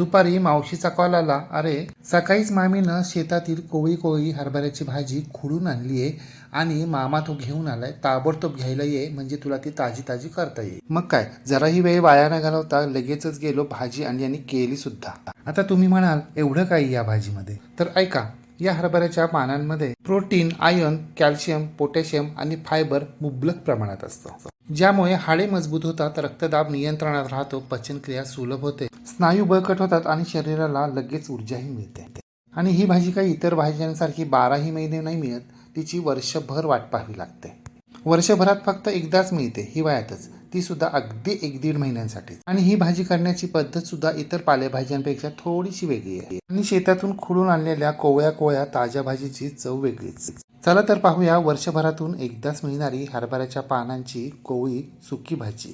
दुपारी मावशीचा कॉल आला. अरे सकाळीच मामीनं शेतातील कोळी कोळी हरभऱ्याची भाजी खुडून आणली आहे आणि मामा तो घेऊन आलाय. ताबडतोब घ्यायला ये म्हणजे तुला ती ताजी ताजी करता येईल. मग काय? जराही वेळ वाया न घालवता लगेचच गेलो भाजी आणि केली सुद्धा. आता तुम्ही म्हणाल एवढं काही या भाजीमध्ये? तर ऐका या हरभऱ्याच्या पानांमध्ये प्रोटीन आयर्न कॅल्शियम पोटॅशियम आणि फायबर मुबलक प्रमाणात असतं. ज्यामुळे हाडे मजबूत होतात रक्तदाब नियंत्रणात राहतो पचनक्रिया सुलभ होते. स्नायू बळकट होतात आणि शरीराला लगेच ऊर्जाही मिळते. आणि ही भाजी काही इतर भाज्यांसारखी बाराही महिने नाही मिळत तिची वर्षभर वाट पाहावी लागते. वर्षभरात फक्त एकदाच मिळते हिवाळ्यातच ती सुद्धा अगदी एक दीड महिन्यांसाठी. आणि ही भाजी करण्याची पद्धत सुद्धा इतर पालेभाज्यांपेक्षा थोडीशी वेगळी आहे. आणि शेतातून खुडून आणलेल्या कोवळ्या कोवळ्या ताज्या भाजीची चव वेगळीच. चला तर पाहूया वर्षभरातून एकदाच मिळणारी हरभऱ्याच्या पानांची कोवळी सुकी भाजी.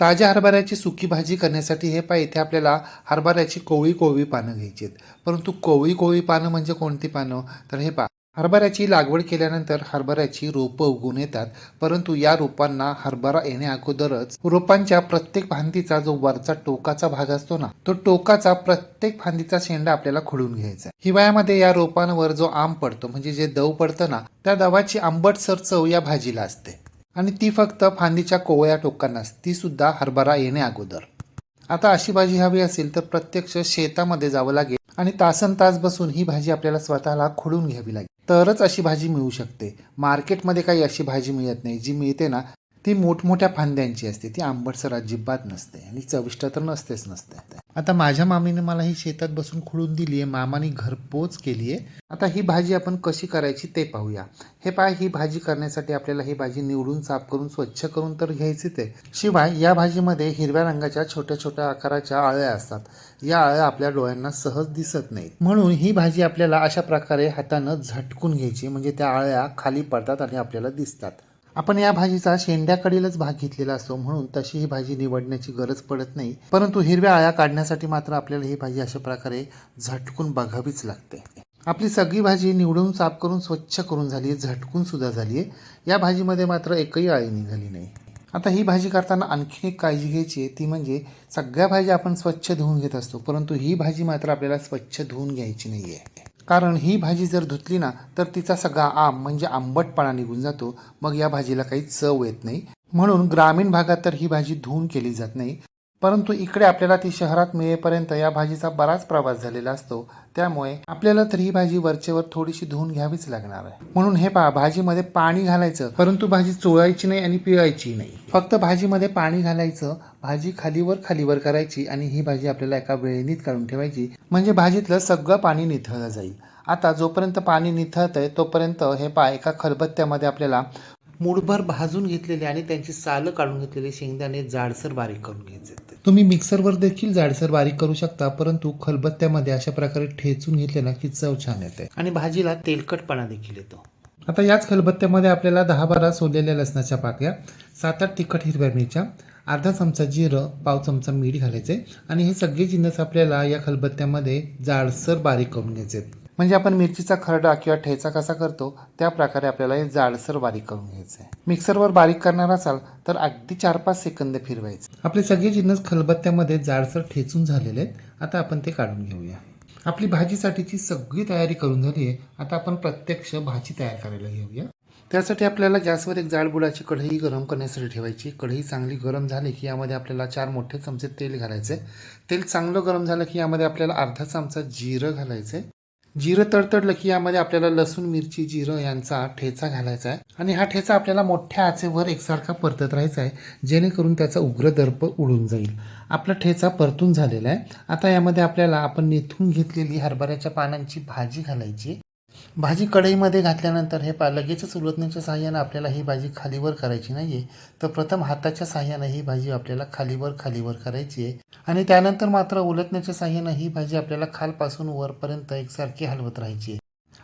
ताज्या हरभऱ्याची सुकी भाजी करण्यासाठी हे पाय इथे आपल्याला हरभऱ्याची कोवळी कोवळी पानं घ्यायची आहेत. परंतु कोवळी कोवळी पानं म्हणजे कोणती पानं? तर हे पा हरभऱ्याची लागवड केल्यानंतर हरभऱ्याची रोपं उगून येतात परंतु या रोपांना हरभरा येण्याअगोदरच रोपांच्या प्रत्येक फांदीचा जो वरचा टोकाचा भाग असतो ना तो टोकाचा प्रत्येक फांदीचा शेंडा आपल्याला खुडून घ्यायचा हिवाळ्यामध्ये या रोपांवर जो आंब पडतो म्हणजे जे दव पडतं ना त्या दवाची आंबटसर चव या भाजीला असते. आणि ती फक्त फांदीच्या कोवळ्या टोकांना असते ती सुद्धा हरभरा येण्या अगोदर. आता अशी भाजी हवी असेल तर प्रत्यक्ष शेतामध्ये जावं लागेल. आणि तासन तास बसून ही भाजी आपल्याला स्वतःला खुडून घ्यावी लागेल. तरच अशी भाजी मिळू शकते. मार्केटमध्ये काही अशी भाजी मिळत नाही. जी मिळते ना ती मोठमोठ्या फांद्यांची असते. ती आंबटसर अजिबात नसते आणि चविष्ट तर नसतेच नसते. आता माझ्या मामीने मला ही शेतात बसून खुडून दिली आहे. मामाने घरपोच केली आहे. आता ही भाजी आपण कशी करायची ते पाहूया. हे पाय ही भाजी करण्यासाठी आपल्याला ही भाजी निवडून साफ करून स्वच्छ करून तर घ्यायचीच आहे. शिवाय या भाजीमध्ये हिरव्या रंगाच्या छोट्या छोट्या आकाराच्या आळ्या असतात. या आळ्या आपल्या डोळ्यांना सहज दिसत नाहीत. म्हणून ही भाजी आपल्याला अशा प्रकारे हातानं झटकून घ्यायची. म्हणजे त्या आळ्या खाली पडतात आणि आपल्याला दिसतात. आपण या भाजीचा शेंड्याकडीलच भाग घेतलेला असतो म्हणून तशी ही भाजी निवडण्याची गरज पडत नाही. परंतु हिरव्या आळ्या काढण्यासाठी मात्र आपल्याला ही भाजी अशा प्रकारे झटकून बघावीच लागते. आपली सगळी भाजी निवडून साफ करून स्वच्छ करून झाली आहे झटकून सुद्धा झाली आहे या भाजीमध्ये मात्र एकही आळी निघाली नाही. आता ही भाजी करताना आणखी एक काळजी घ्यायची आहे ती म्हणजे सगळ्या भाज्या आपण स्वच्छ धुवून घेत असतो परंतु ही भाजी मात्र आपल्याला स्वच्छ धुवून घ्यायची नाही आहे कारण ही भाजी जर धुतली ना तर तिचा सगळा आम म्हणजे आंबटपणा निघून जातो. मग या भाजीला काही चव येत नाही. म्हणून ग्रामीण भागात तर ही भाजी धुवून केली जात नाही. परंतु इकडे आपल्याला ती शहरात मिळेपर्यंत या भाजीचा बराच प्रवास झालेला असतो. त्यामुळे आपल्याला तर ही भाजी वरचेवर थोडीशी धुवून घ्यावीच लागणार आहे. म्हणून हे पहा भाजीमध्ये पाणी घालायचं परंतु भाजी चोळायची नाही आणि पिळायची नाही. फक्त भाजीमध्ये पाणी घालायचं भाजी खालीवर खालीवर करायची आणि ही भाजी आपल्याला एका वेळेनीत काढून ठेवायची. म्हणजे भाजीतलं सगळं पाणी निथळलं जाईल. आता जोपर्यंत पाणी निथळत आहे तोपर्यंत हे पहा एका खलबत्त्यामध्ये आपल्याला मुठभर भाजून घेतलेले आणि त्यांची सालं काढून घेतलेले शेंगदाणे जाडसर बारीक करून घ्यायचे. तुम्ही मिक्सरवर देखील जाडसर बारीक करू शकता परंतु खलबत्त्यामध्ये अशा प्रकारे ठेचून घेतले ना की चव छान येते. आणि भाजीला तेलकटपणा देखील येतो. आता याच खलबत्त्यामध्ये आपल्याला दहा बारा सोललेल्या लसणाच्या पाकळ्या सात आठ तिखट हिरव्या मिरच्या अर्धा चमचा जिरं पाव चमचा मीठ घालायचे आणि हे सगळे जिन्नस आपल्याला या खलबत्त्यामध्ये जाडसर बारीक करून घ्यायचे म्हणजे आपण मिरचीचा खरडा किंवा ठेचा कसा करतो त्या प्रकारे आपल्याला हे जाडसर बारीक करून घ्यायचं आहे मिक्सरवर बारीक करणार असाल तर अगदी चार पाच सेकंद फिरवायचे. आपले सगळे जिन्नस खलबत्त्यामध्ये जाडसर ठेचून झालेले आहेत आता आपण ते काढून घेऊया. आपली भाजीसाठीची सगळी तयारी करून झाली आहे आता आपण प्रत्यक्ष भाजी तयार करायला घेऊया. त्यासाठी आपल्याला गॅसवर एक जाड बुडाची कढई गरम करण्यासाठी ठेवायची. कढई चांगली गरम झाली की यामध्ये आपल्याला चार मोठे चमचे तेल घालायचे. तेल चांगलं गरम झालं की यामध्ये आपल्याला अर्धा चमचा जिरं घालायचे. जिरं तडतडलं की यामध्ये आपल्याला लसूण मिरची जिरं यांचा ठेचा घालायचा आहे. आणि हा ठेचा आपल्याला मोठ्या आचेवर एकसारखा परतत राहायचा आहे जेणेकरून त्याचा उग्र दर्प उडून जाईल. आपला ठेचा परतून झालेला आहे. आता यामध्ये आपल्याला आपण नेथून घेतलेली हरभऱ्याच्या पानांची भाजी घालायची भाजी कढईमध्ये घातल्यानंतर हे पा लगेचच उलटण्याच्या साहाय्यानं आपल्याला ही भाजी खालीवर करायची नाही आहे तर प्रथम हाताच्या साहाय्यानं ही भाजी आपल्याला खालीवर खालीवर करायची आहे. आणि त्यानंतर मात्र उलटण्याच्या साहाय्यानं ही भाजी आपल्याला खालपासून वरपर्यंत एकसारखी हलवत राहायची आहे.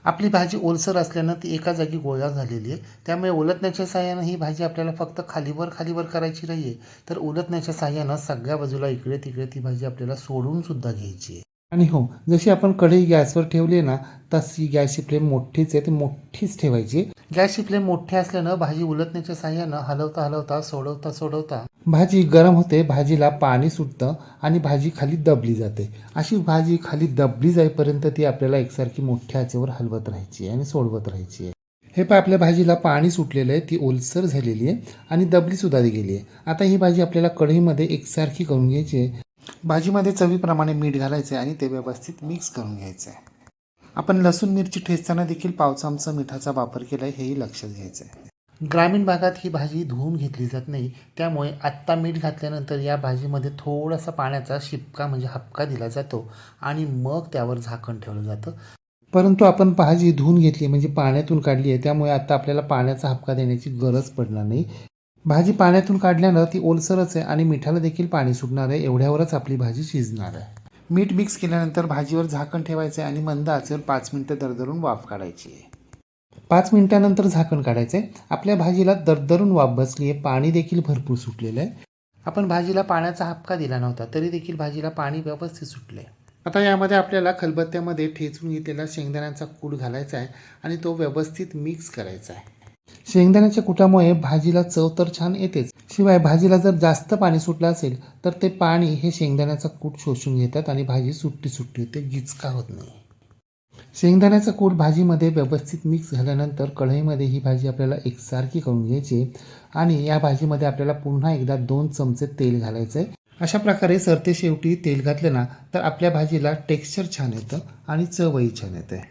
आपली भाजी ओलसर असल्यानं ती एका जागी गोळा झालेली आहे. त्यामुळे उलटण्याच्या साहाय्यानं ही भाजी आपल्याला फक्त खालीवर खालीवर करायची नाही आहे तर उलटण्याच्या साहाय्यानं सगळ्या बाजूला इकडे तिकडे ती भाजी आपल्याला सोडून सुद्धा घ्यायची आहे. आणि हो जशी आपण कढई गॅसवर ठेवली ना तशी गॅसची फ्लेम मोठीच आहे ती मोठीच ठेवायची. गॅसची फ्लेम मोठी असल्यानं भाजी उलटण्याच्या साह्यानं हलवता हलवता सोडवता सोडवता भाजी गरम होते भाजीला पाणी सुटतं आणि भाजी खाली दबली जाते. अशी भाजी खाली दबली जाईपर्यंत ती आपल्याला एकसारखी मोठ्या आचेवर हलवत राहायची आहे आणि सोडवत राहायची आहे. हे पण आपल्या भाजीला पाणी सुटलेलं आहे ती ओलसर झालेली आहे आणि दबली सुद्धा गेली आहे. आता ही भाजी आपल्याला कढईमध्ये एकसारखी करून घ्यायची आहे. भाजीमध्ये चवीप्रमाणे मीठ घालायचं आहे आणि ते व्यवस्थित मिक्स करून घ्यायचं. आहे आपण लसूण मिरची ठेचताना देखील पाव चमचा मिठाचा वापर केला आहे हेही लक्षात घ्यायचं आहे ग्रामीण भागात ही भाजी धुवून घेतली जात नाही. त्यामुळे आत्ता मीठ घातल्यानंतर या भाजीमध्ये थोडासा पाण्याचा शिपका म्हणजे हपका दिला जातो आणि मग त्यावर झाकण ठेवलं जातं. परंतु आपण भाजी धुवून घेतली म्हणजे पाण्यातून काढली आहे त्यामुळे आता आपल्याला पाण्याचा हपका देण्याची गरज पडणार नाही. भाजी पाण्यातून काढल्यानं ती ओलसरच आहे आणि मिठाला देखील पाणी सुटणार आहे. एवढ्यावरच आपली भाजी शिजणार आहे. मीठ मिक्स केल्यानंतर भाजीवर झाकण ठेवायचं आहे आणि मंद आचेवर पाच मिनटं दरदरून वाफ काढायची आहे. पाच मिनिटानंतर झाकण काढायचं आहे. आपल्या भाजीला दरदरून वाफ बसली आहे. पाणी देखील भरपूर सुटलेलं आहे. आपण भाजीला पाण्याचा हपका दिला नव्हता तरी देखील भाजीला पाणी व्यवस्थित सुटलं आहे. आता यामध्ये आपल्याला खलबत्त्यामध्ये ठेचून घेतलेला शेंगदाण्याचा कूड घालायचा आहे आणि तो व्यवस्थित मिक्स करायचा आहे. शेंगदाण्याच्या कुटामुळे भाजीला चव तर छान येतेच. शिवाय भाजीला जर जास्त पाणी सुटलं असेल तर ते पाणी हे शेंगदाण्याचा कूट शोषून घेतात आणि भाजी सुट्टी सुट्टी होते गिचका होत नाही. शेंगदाण्याचा कूट भाजीमध्ये व्यवस्थित मिक्स झाल्यानंतर कढईमध्ये ही भाजी आपल्याला एकसारखी करून घ्यायची आणि या भाजीमध्ये आपल्याला पुन्हा एकदा दोन चमचे तेल घालायचं आहे अशा प्रकारे सरते शेवटी तेल घातलं ना तर आपल्या भाजीला टेक्स्चर छान येतं आणि चवही छान येते.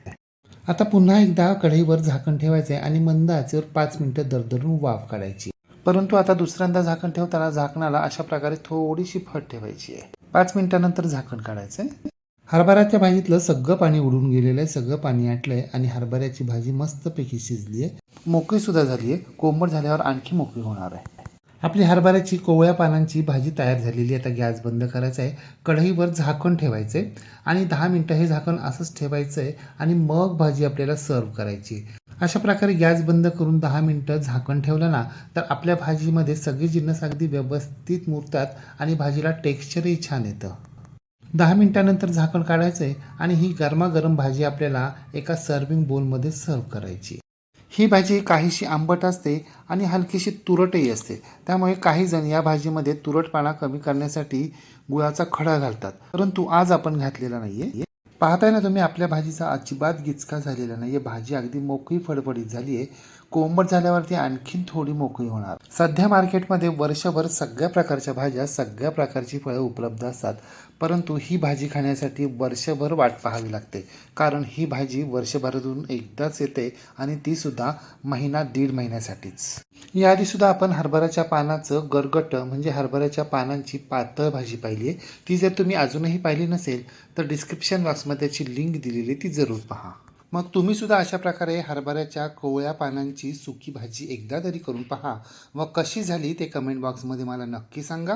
आता पुन्हा एकदा कढईवर झाकण ठेवायचे आणि मंद आचेवर पाच मिनिटं दरदरून वाफ काढायची. परंतु आता दुसऱ्यांदा झाकण ठेवताना झाकणाला अशा प्रकारे थोडीशी फट ठेवायची आहे. पाच मिनिटानंतर झाकण काढायचं आहे हरभऱ्याच्या भाजीतलं सगळं पाणी उडून गेलेलं आहे सगळं पाणी आटलंय आणि हरभऱ्याची भाजी मस्तपैकी शिजली आहे मोकळी सुद्धा झाली आहे कोंबड झाल्यावर आणखी मोकळी होणार आहे. आपली हरभऱ्याची कोवळ्या पानांची भाजी तयार झालेली आहे. आता गॅस बंद करायचा आहे. कढईवर झाकण ठेवायचं आहे आणि दहा मिनटं हे झाकण असंच ठेवायचं आहे आणि मग भाजी आपल्याला सर्व करायची अशा प्रकारे गॅस बंद करून दहा मिनटं झाकण ठेवलं ना तर आपल्या भाजीमध्ये सगळे जिन्नस अगदी व्यवस्थित मुरतात आणि भाजीला टेक्स्चरही छान येतं. दहा मिनटानंतर झाकण काढायचं आहे आणि ही गरमागरम भाजी आपल्याला एका सर्विंग बोलमध्ये सर्व करायची ही भाजी काहीशी आंबट असते आणि हलकीशी तुरटही असते. त्यामुळे काही जण या भाजीमध्ये तुरटपणा कमी करण्यासाठी गुळाचा खडा घालतात. परंतु आज आपण घातलेला नाहीये. पाहताय ना तुम्ही आपल्या भाजीचा अजिबात गिचका झालेला नाहीये. भाजी अगदी मोकळी फडफडीत झाली आहे कोंबट झाल्यावरती आणखीन थोडी मोकळी होणार. सध्या मार्केटमध्ये वर्षभर सगळ्या प्रकारच्या भाज्या सगळ्या प्रकारची फळं उपलब्ध असतात. परंतु ही भाजी खाण्यासाठी वर्षभर वाट पाहावी लागते. कारण ही भाजी वर्षभरातून एकदाच येते आणि तीसुद्धा महिना दीड महिन्यासाठीच. याआधीसुद्धा आपण हरभऱ्याच्या पानाचं गरगट म्हणजे हरभऱ्याच्या पानांची पातळ भाजी पाहिली आहे. ती जर तुम्ही अजूनही पाहिली नसेल तर डिस्क्रिप्शन बॉक्समध्ये त्याची लिंक दिलेली आहे, ती जरूर पहा. मग तुम्ही सुद्धा अशा प्रकारे हरभऱ्याच्या कोवळ्या पानांची सुकी भाजी एकदा तरी करून पहा. व कशी झाली ते कमेंट बॉक्समध्ये मला नक्की सांगा.